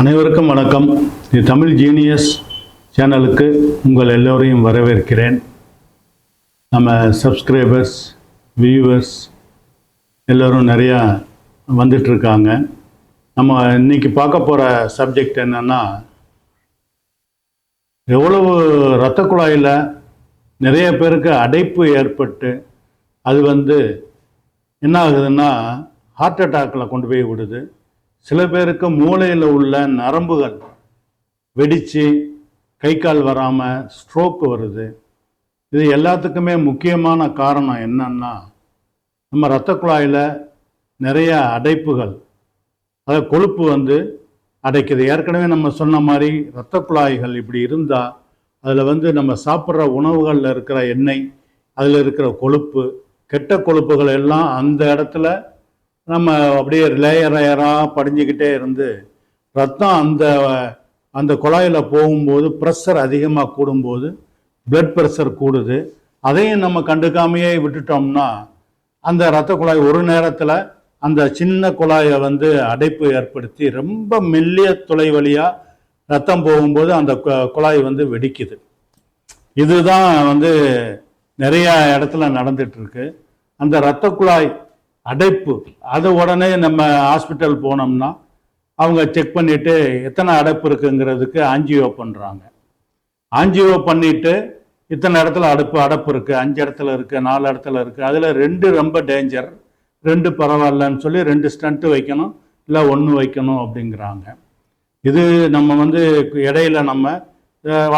அனைவருக்கும் வணக்கம். இது தமிழ் ஜீனியஸ் சேனலுக்கு உங்கள் எல்லோரையும் வரவேற்கிறேன். நம்ம சப்ஸ்கிரைபர்ஸ் வியூவர்ஸ் எல்லோரும் நிறையா வந்துட்டுருக்காங்க நம்ம இன்னைக்கு பார்க்க போகிற சப்ஜெக்ட் என்னென்னா எவ்வளவு இரத்த குழாயில் நிறைய பேருக்கு அடைப்பு ஏற்பட்டு அது வந்து என்ன ஆகுதுன்னா ஹார்ட் அட்டாக்கில் கொண்டு போய் விடுது. சில பேருக்கு மூளையில் உள்ள நரம்புகள் வெடித்து கை கால் வராமல் ஸ்ட்ரோக் வருது. இது எல்லாத்துக்குமே முக்கியமான காரணம் என்னன்னா நம்ம இரத்த குழாயில் நிறைய அடைப்புகள் அதாவது கொழுப்பு வந்து அடைக்குது. ஏற்கனவே நம்ம சொன்ன மாதிரி இரத்த குழாய்கள் இப்படி இருந்தால் அதில் வந்து நம்ம சாப்பிட்ற உணவுகளில் இருக்கிற எண்ணெய் அதில் இருக்கிற கொழுப்பு கெட்ட கொழுப்புகள் எல்லாம் அந்த இடத்துல நம்ம அப்படியே லேயர் லேயராக படிஞ்சுக்கிட்டே இருந்து ரத்தம் அந்த அந்த குழாயில் போகும்போது ப்ரெஷர் அதிகமாக கூடும்போது பிளட் ப்ரெஷர் கூடுது. அதையும் நம்ம கண்டுக்காமையே விட்டுட்டோம்னா அந்த இரத்த குழாய் ஒரு நேரத்தில் அந்த சின்ன குழாயை வந்து அடைப்பு ஏற்படுத்தி ரொம்ப மெல்லிய துளை வழியாக ரத்தம் போகும்போது அந்த குழாய் வந்து வெடிக்குது. இதுதான் வந்து நிறைய இடத்துல நடந்துட்டு இருக்கு. அந்த இரத்த குழாய் அடைப்பு. அது உடனே நம்ம ஹாஸ்பிட்டல் போனோம்னா அவங்க செக் பண்ணிட்டு எத்தனை அடைப்பு இருக்குங்கிறதுக்கு ஆஞ்சியோ பண்ணுறாங்க ஆஞ்சியோ பண்ணிட்டு இத்தனை இடத்துல அடைப்பு அடைப்பு இருக்குது அஞ்சு இடத்துல இருக்குது நாலு இடத்துல இருக்குது அதில் ரெண்டு ரொம்ப டேஞ்சர் ரெண்டு பரவாயில்லன்னு சொல்லி ரெண்டு ஸ்டண்ட்டு வைக்கணும் இல்லை ஒன்று வைக்கணும் அப்படிங்கிறாங்க. இது நம்ம வந்து இடையில நம்ம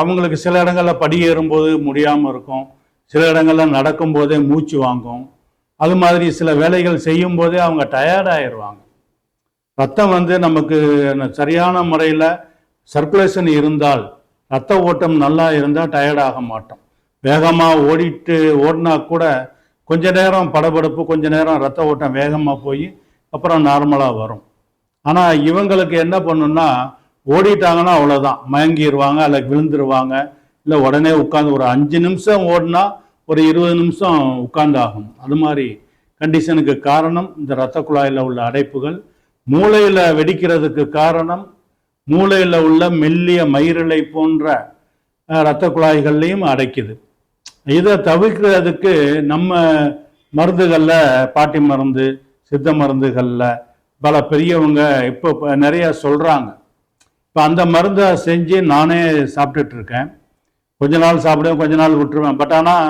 அவங்களுக்கு சில இடங்களில் படியேறும்போது முடியாமல் இருக்கும் சில இடங்களில் நடக்கும்போதே மூச்சு வாங்கும் அது மாதிரி சில வேலைகள் செய்யும் போதே அவங்க டயர்டாயிடுவாங்க ரத்தம் வந்து நமக்கு சரியான முறையில் சர்க்குலேஷன் இருந்தால் ரத்த ஓட்டம் நல்லா இருந்தால் டயர்ட் ஆக மாட்டோம். வேகமாக ஓடிட்டு ஓடினா கூட கொஞ்ச நேரம் படபடப்பு கொஞ்ச நேரம் ரத்த ஓட்டம் வேகமாக போய் அப்புறம் நார்மலாக வரும். ஆனால் இவங்களுக்கு என்ன பண்ணுன்னா ஓடிட்டாங்கன்னா அவ்வளோதான் மயங்கிடுவாங்க அல்ல விழுந்துருவாங்க. இல்லை உடனே உட்காந்து ஒரு அஞ்சு நிமிஷம் ஓடினா ஒரு இருபது நிமிஷம் உட்கார்ந்தாகும். அது மாதிரி கண்டிஷனுக்கு காரணம் இந்த இரத்த குழாயில் உள்ள அடைப்புகள். மூளையில் வெடிக்கிறதுக்கு காரணம் மூளையில் உள்ள மெல்லிய மயிரிழை போன்ற இரத்த குழாய்கள்லையும் அடைக்குது. இதை தவிர்க்கிறதுக்கு நம்ம மருந்துகளில் பாட்டி மருந்து சித்த மருந்துகளில் பல பெரியவங்க இப்போ நிறைய சொல்கிறாங்க இப்போ அந்த மருந்தை செஞ்சு நானே சாப்பிட்டுட்ருக்கேன் கொஞ்ச நாள் சாப்பிடுவேன் கொஞ்ச நாள் விட்டுருவேன். பட் ஆனால்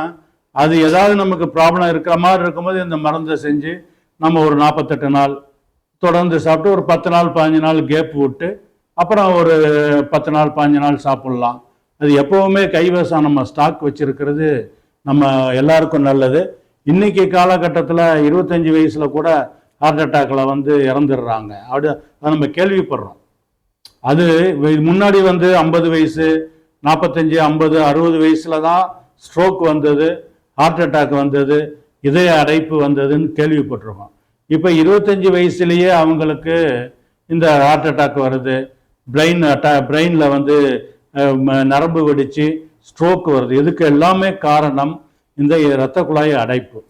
அது ஏதாவது நமக்கு ப்ராப்ளம் இருக்கிற மாதிரி இருக்கும்போது இந்த மருந்தை செஞ்சு நம்ம ஒரு நாற்பத்தெட்டு நாள் தொடர்ந்து சாப்பிட்டு ஒரு பத்து நாள் பதினஞ்சு நாள் கேப் விட்டு அப்புறம் ஒரு பத்து நாள் பதினஞ்சு நாள் சாப்பிட்லாம். அது எப்போவுமே கைவசம். நம்ம ஸ்டாக் வச்சிருக்கிறது நம்ம எல்லாருக்கும் நல்லது. இன்னைக்கு காலகட்டத்தில் இருபத்தஞ்சி வயசில் கூட ஹார்ட் அட்டாக்கில் வந்து இறந்துடுறாங்க. அப்படி அதை நம்ம கேள்விப்படுறோம். அது முன்னாடி வந்து ஐம்பது வயசு நாற்பத்தஞ்சு ஐம்பது அறுபது வயசுல தான் ஸ்ட்ரோக் வந்தது. ஹார்ட் அட்டாக் வந்தது இதய அடைப்பு வந்ததுன்னு கேள்விப்பட்டிருக்கோம். இப்போ இருபத்தஞ்சி வயசுலேயே அவங்களுக்கு இந்த ஹார்ட் அட்டாக் வருது. பிரெயின் அட்டா பிரெயினில் வந்து நரம்பு வெடிச்சு ஸ்ட்ரோக் வருது. இதுக்கு எல்லாமே காரணம் இந்த இரத்த குழாய் அடைப்பு.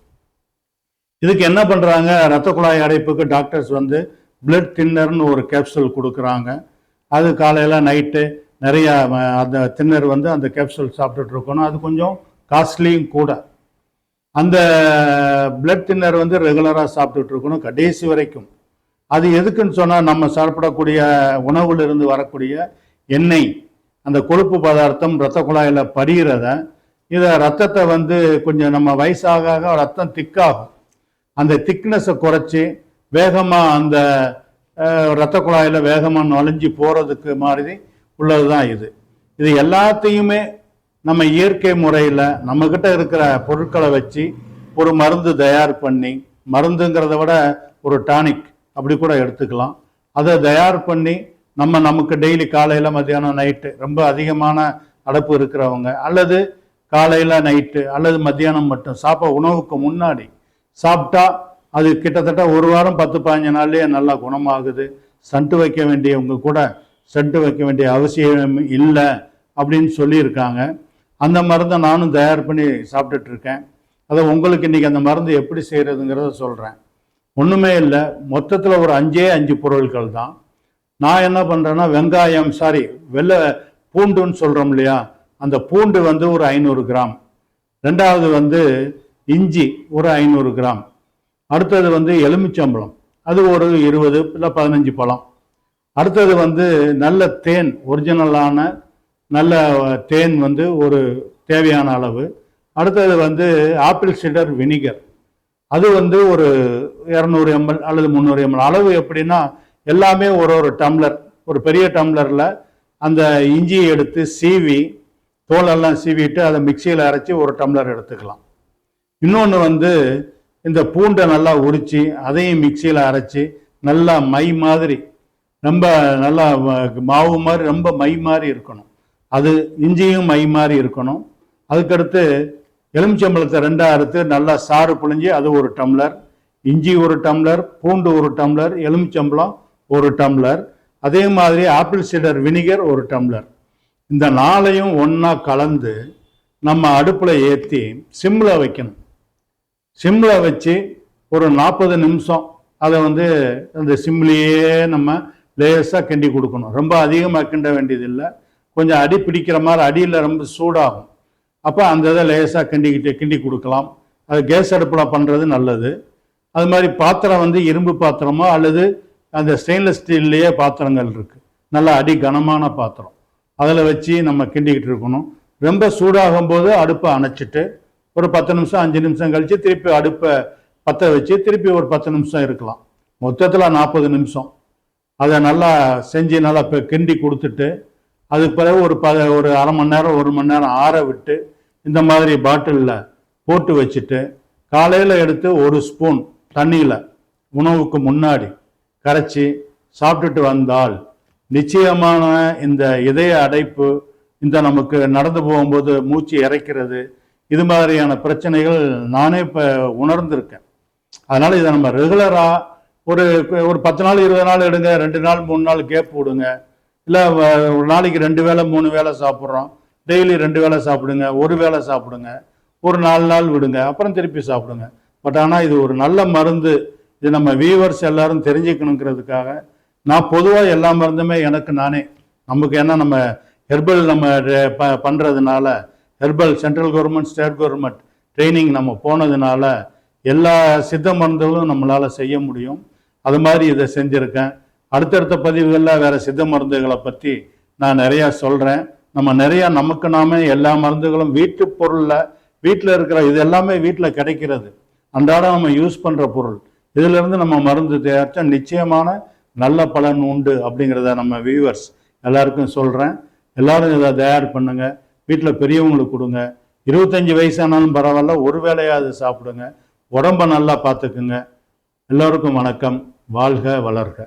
இதுக்கு என்ன பண்ணுறாங்க இரத்த குழாய் அடைப்புக்கு டாக்டர்ஸ் வந்து பிளட் தின்னர்னு ஒரு கேப்சூல் கொடுக்குறாங்க. அது காலையில் நைட்டு நிறையா அந்த தின்னர் வந்து அந்த கேப்சூல் சாப்பிட்டுட்டு இருக்கணும். அது கொஞ்சம் காஸ்ட்லியும் கூட. அந்த பிளட் தின்னர் வந்து ரெகுலராக சாப்பிட்டுட்டு இருக்கணும் கடைசி வரைக்கும். அது எதுக்குன்னு சொன்னால் நம்ம சாப்பிடக்கூடிய உணவுல இருந்து வரக்கூடிய எண்ணெய் அந்த கொழுப்பு பதார்த்தம் இரத்த குழாயில் படிகிறத இதை ரத்தத்தை வந்து கொஞ்சம் நம்ம வயசாக ஆக ரத்தம் திக்காகும் அந்த திக்னஸை குறைச்சி வேகமாக அந்த ரத்த இரத்த குழாயில் வேகமாக நுழைஞ்சி போகிறதுக்கு மாதிரி உள்ளது தான் இது. இது எல்லாத்தையுமே நம்ம இயற்கை முறையில் நம்மக்கிட்ட இருக்கிற பொருட்களை வச்சு ஒரு மருந்து தயார் பண்ணி மருந்துங்கிறத விட ஒரு டானிக் அப்படி கூட எடுத்துக்கலாம். அதை தயார் பண்ணி நம்ம நமக்கு டெய்லி காலையில் மத்தியானம் நைட்டு ரொம்ப அதிகமான அடப்பு இருக்கிறவங்க அல்லது காலையில் நைட்டு அல்லது மத்தியானம் மட்டும் சாப்பிட உணவுக்கு முன்னாடி சாப்பிட்டா அது கிட்டத்தட்ட ஒரு வாரம் பத்து பதினஞ்சு நாள்லேயே நல்லா குணமாகுது. சண்டு வைக்க வேண்டியவங்க கூட சண்டு வைக்க வேண்டிய அவசியம் இல்லை அப்படின்னு சொல்லியிருக்காங்க. அந்த மருந்தை நானும் தயார் பண்ணி சாப்பிட்டுட்டு இருக்கேன் அதை உங்களுக்கு இன்னைக்கு அந்த மருந்து எப்படி செய்கிறதுங்கிறத சொல்கிறேன் ஒன்றுமே இல்லை மொத்தத்தில் ஒரு அஞ்சே அஞ்சு பொருட்கள் தான். நான் என்ன பண்ணுறேன்னா வெங்காயம் சாரி வெள்ளை பூண்டுன்னு சொல்கிறோம் இல்லையா? அந்த பூண்டு வந்து ஒரு ஐநூறு கிராம். ரெண்டாவது வந்து இஞ்சி ஒரு ஐநூறு கிராம். அடுத்தது வந்து எலுமிச்சம்பழம். அது ஒரு இருபது இல்லை பதினஞ்சு பழம். அடுத்தது வந்து நல்ல தேன் ஒரிஜினலான நல்ல தேன் வந்து ஒரு தேவையான அளவு. அடுத்தது வந்து ஆப்பிள் சிடர் வினிகர். அது வந்து ஒரு இரநூறு எம்எல் அல்லது முந்நூறு எம்எல். அளவு எப்படின்னா எல்லாமே ஒரு ஒரு டம்ளர். ஒரு பெரிய டம்ளரில் அந்த இஞ்சியை எடுத்து சீவி தோலெல்லாம் சீவிட்டு அதை மிக்சியில் அரைச்சி ஒரு டம்ளர் எடுத்துக்கலாம். இன்னொன்று வந்து இந்த பூண்டை நல்லா உரித்து அதையும் மிக்சியில் அரைச்சி நல்லா மை மாதிரி ரொம்ப நல்லா மாவு மாதிரி ரொம்ப மை மாதிரி இருக்கணும். அது இஞ்சியும் மை மாதிரி இருக்கணும். அதுக்கடுத்து எலுமிச்சம்பழத்தை ரெண்டாக அறுத்து நல்லா சாறு புழிஞ்சு அது ஒரு டம்ளர். இஞ்சி ஒரு டம்ளர் பூண்டு ஒரு டம்ளர் எலுமிச்சம்பழம் ஒரு டம்ளர். அதே மாதிரி ஆப்பிள் சீடர் வினிகர் ஒரு டம்ளர். இந்த நாளையும் ஒன்றா கலந்து நம்ம அடுப்பில் ஏற்றி சிம்மில் வைக்கணும். சிம்மில் வச்சு ஒரு நாற்பது நிமிஷம் அதை வந்து அந்த சிம்லேயே நம்ம லேசாக கிண்டி கொடுக்கணும். ரொம்ப அதிகமாக கிண்ட வேண்டியதில்லை. கொஞ்சம் அடி பிடிக்கிற மாதிரி அடியில் ரொம்ப சூடாகும். அப்போ அந்த இதை லேசாக கிண்டிக்கிட்டு கிண்டி கொடுக்கலாம். அது கேஸ் அடுப்பில் பண்ணுறது நல்லது. அது மாதிரி பாத்திரம் வந்து இரும்பு பாத்திரமோ அல்லது அந்த ஸ்டெயின்லெஸ் ஸ்டீல்லையே பாத்திரங்கள் இருக்குது நல்லா அடி கனமான பாத்திரம். அதில் வச்சு நம்ம கிண்டிக்கிட்டு இருக்கணும். ரொம்ப சூடாகும் போது அடுப்பை அணைச்சிட்டு ஒரு பத்து நிமிஷம் அஞ்சு நிமிஷம் கழித்து திருப்பி அடுப்பை பற்ற வச்சு திருப்பி ஒரு பத்து நிமிஷம் இருக்கலாம். மொத்தத்தில் நாற்பது நிமிஷம். அதை நல்லா செஞ்சு நல்லா இப்போ கிண்டி கொடுத்துட்டு அதுக்கு பிறகு ஒரு ப ஒரு அரை மணி நேரம் ஒரு மணி நேரம் ஆற விட்டு இந்த மாதிரி பாட்டிலில் போட்டு வச்சுட்டு காலையில் எடுத்து ஒரு ஸ்பூன் தண்ணியில் உணவுக்கு முன்னாடி கரைச்சி சாப்பிட்டுட்டு வந்தால் நிச்சயமான இந்த இதய அடைப்பு இந்த நமக்கு நடந்து போகும்போது மூச்சு இறைக்கிறது இது மாதிரியான பிரச்சனைகள் நானே இப்போ உணர்ந்திருக்கேன். அதனால் இதை நம்ம ரெகுலராக ஒரு ஒரு பத்து நாள் இருபது நாள் எடுங்க ரெண்டு நாள் மூணு நாள் கேப் விடுங்க. இல்லை ஒரு நாளைக்கு ரெண்டு வேளை மூணு வேளை சாப்பிட்றோம். டெய்லி ரெண்டு வேளை சாப்பிடுங்க ஒரு வேளை சாப்பிடுங்க. ஒரு நாலு நாள் விடுங்க அப்புறம் திருப்பி சாப்பிடுங்க. பட் ஆனால் இது ஒரு நல்ல மருந்து. இது நம்ம வியூவர்ஸ் எல்லாரும் தெரிஞ்சுக்கணுங்கிறதுக்காக நான் பொதுவாக எல்லா மருந்துமே எனக்கு நானே. நமக்கு என்ன நம்ம ஹெர்பல் நம்ம ப பண்ணுறதுனால herbal central government state government training நம்ம போனதுனால எல்லா சித்த மருந்துகளும் நம்மளால் செய்ய முடியும். அது மாதிரி இதை செஞ்சுருக்கேன். அடுத்தடுத்த பதிவுகளில் வேற சித்த மருந்துகளை பற்றி நான் நிறையா சொல்கிறேன் நம்ம நிறையா நமக்கு நாமே எல்லா மருந்துகளும் வீட்டு பொருளில் வீட்டில் இருக்கிற இது எல்லாமே வீட்டில் கிடைக்கிறது. அன்றாடம் நம்ம யூஸ் பண்ணுற பொருள். இதிலிருந்து நம்ம மருந்து தயாரித்தா நிச்சயமான நல்ல பலன் உண்டு அப்படிங்கிறத நம்ம வியூவர்ஸ் எல்லாருக்கும் சொல்கிறேன் எல்லாரும் இதை தயார் பண்ணுங்கள் வீட்டில் பெரியவங்களுக்கு கொடுங்க. இருபத்தஞ்சி வயசானாலும் பரவாயில்ல ஒரு வேளையாவது சாப்பிடுங்க. உடம்ப நல்லா பார்த்துக்குங்க. எல்லோருக்கும் வணக்கம். வாழ்க வளர்க.